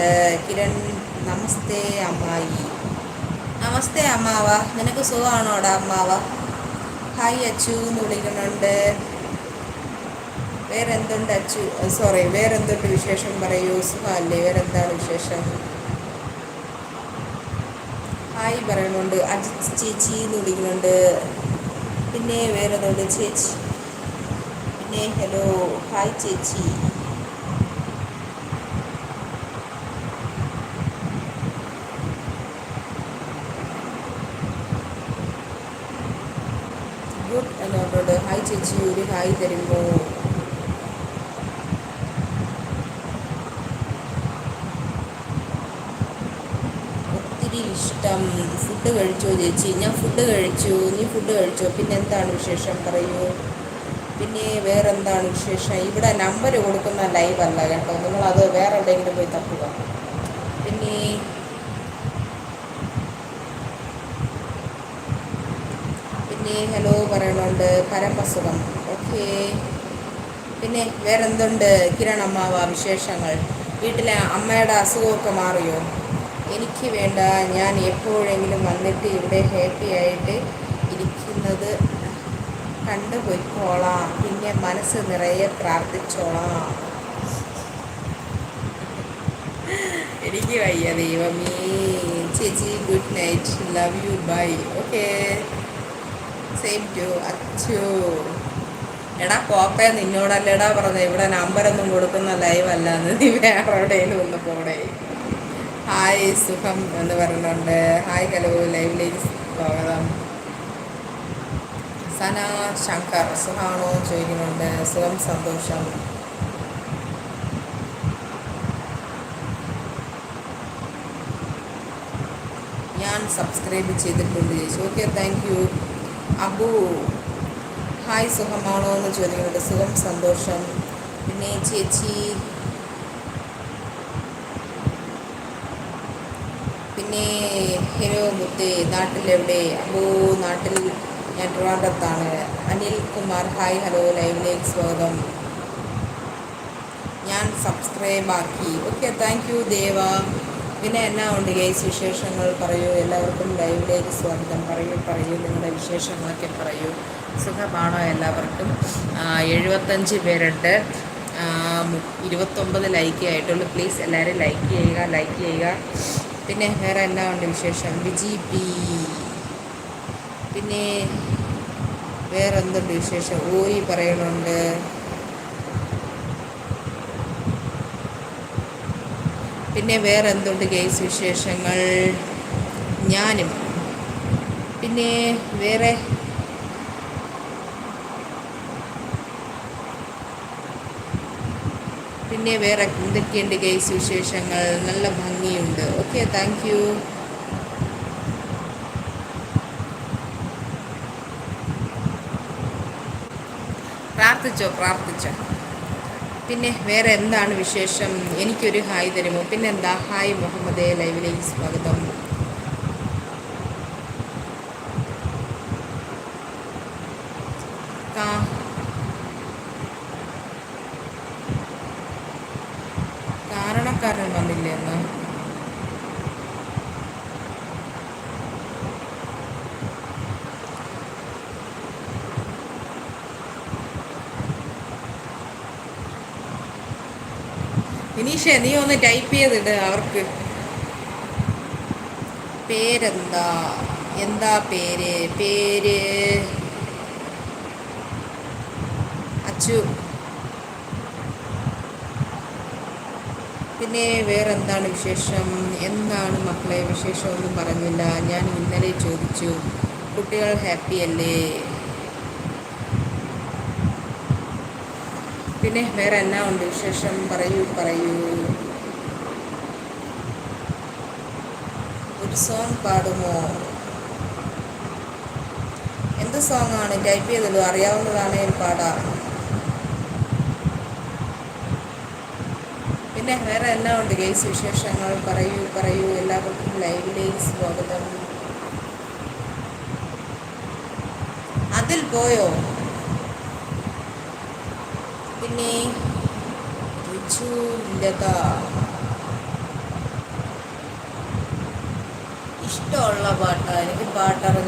വിളിക്കുന്നുണ്ട് കിരൺ നമസ്തേ അമ്മായി. നമസ്തേ അമ്മാവ. നിനക്ക് സുഖമാണോടാ അമ്മാവ? ഹായ് അച്ചു. എന്ന് വിളിക്കുന്നുണ്ട്. വേറെന്തുണ്ട് അച്ചു? സോറി വേറെന്തുണ്ട് വിശേഷം പറയൂ? സുഖമല്ലേ? വേറെന്താണ് വിശേഷം? ഹായ് പറയുന്നുണ്ട്. അജിത് ചേച്ചി എന്ന് വിളിക്കുന്നുണ്ട്. പിന്നെ വേറെന്തുണ്ട് ചേച്ചി? പിന്നെ ഹലോ ഹായ് ചേച്ചി ഗുഡ് എന്നോട്ടോട് ഹായ് ചേച്ചി ഒരു ഹായ് തരുമ്പോ? ഒത്തിരി ഇഷ്ടം. ഫുഡ് കഴിച്ചോ ചേച്ചി? ഞാൻ ഫുഡ് കഴിച്ചു. നീ ഫുഡ് കഴിച്ചോ? പിന്നെ എന്താണ് വിശേഷം? പറയൂ. പിന്നെ വേറെന്താണ് വിശേഷം? ഇവിടെ നമ്പർ കൊടുക്കുന്ന ലൈവ് അല്ല കേട്ടോ. നിങ്ങളത് വേറെ എവിടെയെങ്കിലും പോയി തപ്പുക പിന്നെ പിന്നെ ഹലോ പറയണുണ്ട്. പരമസുഖം. ഓക്കെ. പിന്നെ വേറെന്തുണ്ട്? കിരൺ അമ്മാവ വിശേഷങ്ങൾ. വീട്ടിലെ അമ്മയുടെ അസുഖമൊക്കെ മാറിയോ? എനിക്ക് വേണ്ട. ഞാൻ എപ്പോഴെങ്കിലും വന്നിട്ട് ഇവിടെ ഹാപ്പി ആയിട്ട് ഇരിക്കുന്നത് കണ്ടു പോയിക്കോളാം പിന്നെ മനസ്സ് നിറയെ പ്രാർത്ഥിച്ചോളാം. എനിക്ക് വയ്യ ദൈവമേ. ചേച്ചി good night love you bye okay same to Achu എടാ കോപ്പയ നിന്നോടല്ലേടാ പറഞ്ഞത്. ഇവിടെ നമ്പറൊന്നും കൊടുക്കുന്ന ലൈവ് അല്ലാന്ന്. നീ വേറെ എവിടെയെങ്കിലും ഒന്ന് പോടെ. ഹായ് സുഖം എന്ന് പറയുന്നുണ്ട് ഹായ് ഹലോ ലൈവിലേക്ക് സ്വാഗതം. സന ശങ്കർ സുഖമാണോ ചോദിക്കുന്നുണ്ട്. സുഖം സന്തോഷം. ഞാൻ സബ്സ്ക്രൈബ് ചെയ്തിട്ടുണ്ട് ചേച്ചി. Okay thank you Abu hi സുഖമാണോ എന്ന് ചോദിക്കുന്നുണ്ട് സുഖം സന്തോഷം. പിന്നെ ചേച്ചി പിന്നെ ഹലോ മുത്തേ നാട്ടിലെവിടെ? അബൂ നാട്ടിൽ ഞാൻ ട്രിവാൻഡ്രത്താണ്. അനിൽ കുമാർ ഹായ് ഹലോ ലൈവിലേക്ക് സ്വാഗതം. ഞാൻ സബ്സ്ക്രൈബ് ആക്കി ഓക്കെ താങ്ക് യു ദേവ. പിന്നെ എന്നാ ഉണ്ട് ഗെയ്സ് വിശേഷങ്ങൾ പറയൂ. എല്ലാവർക്കും ലൈവിലേക്ക് സ്വാഗതം. പറയൂ പറയൂ. നിങ്ങളുടെ വിശേഷങ്ങളൊക്കെ പറയൂ. സുഖമാണോ എല്ലാവർക്കും? എഴുപത്തഞ്ച് പേരുണ്ട്. ഇരുപത്തൊമ്പത് ലൈക്ക് ആയിട്ടുള്ളൂ. പ്ലീസ് എല്ലാവരും ലൈക്ക് ചെയ്യുക ലൈക്ക് ചെയ്യുക. പിന്നെ വേറെ എന്നാ ഉണ്ട് വിശേഷം? വിജി പി പിന്നെ വേറെ എന്തുണ്ട് വിശേഷം? ഓയി പറയണുണ്ട്. പിന്നെ വേറെ എന്തുണ്ട് കേസ് വിശേഷങ്ങൾ? ഞാനും. പിന്നെ വേറെ? പിന്നെ വേറെ എന്തൊക്കെയുണ്ട് കേസ് വിശേഷങ്ങൾ? നല്ല ഭംഗിയുണ്ട്. ഓക്കെ താങ്ക് യു പ്രാർത്ഥിച്ചോ പ്രാർത്ഥിച്ചോ. പിന്നെ വേറെ എന്താണ് വിശേഷം? എനിക്കൊരു ഹായ് തരുമോ? പിന്നെന്താ? ഹായ് മുഹമ്മദേ ലൈവിലേക്ക് സ്വാഗതം. കാരണക്കാരൻ വന്നില്ലേ എന്ന് വിനീഷേ നീ ഒന്ന് ടൈപ്പ് ചെയ്തിട് അവർക്ക്. പേരെന്താ? എന്താ പേര്? പേര്. അച്ചു. പിന്നെ വേറെ എന്താണ് വിശേഷം? എന്താണ് മക്കളെ വിശേഷമൊന്നും പറഞ്ഞില്ല. ഞാൻ ഇന്നലെ ചോദിച്ചു. കുട്ടികൾ ഹാപ്പി അല്ലേ? പിന്നെ വേറെ എന്നാ ഉണ്ട് വിശേഷം? പറയൂ പറയൂ. ഒരു സോങ് പാടുമോ? എന്ത് സോങ് ആണ്? ടൈപ്പ് ചെയ്തല്ലോ. അറിയാവുന്നതാണെങ്കിൽ പാടാം. പിന്നെ വേറെ എന്നാ ഉണ്ട് ഗെയ്സ് വിശേഷങ്ങൾ പറയൂ പറയൂ. എല്ലാവർക്കും ലൈവിലേക്ക് സ്വാഗതം. അതിൽ പോയോ? പിന്നെ ലത ഇഷ്ടമുള്ള പാട്ടാണ് എനിക്ക് പാട്ടറിഞ്ഞു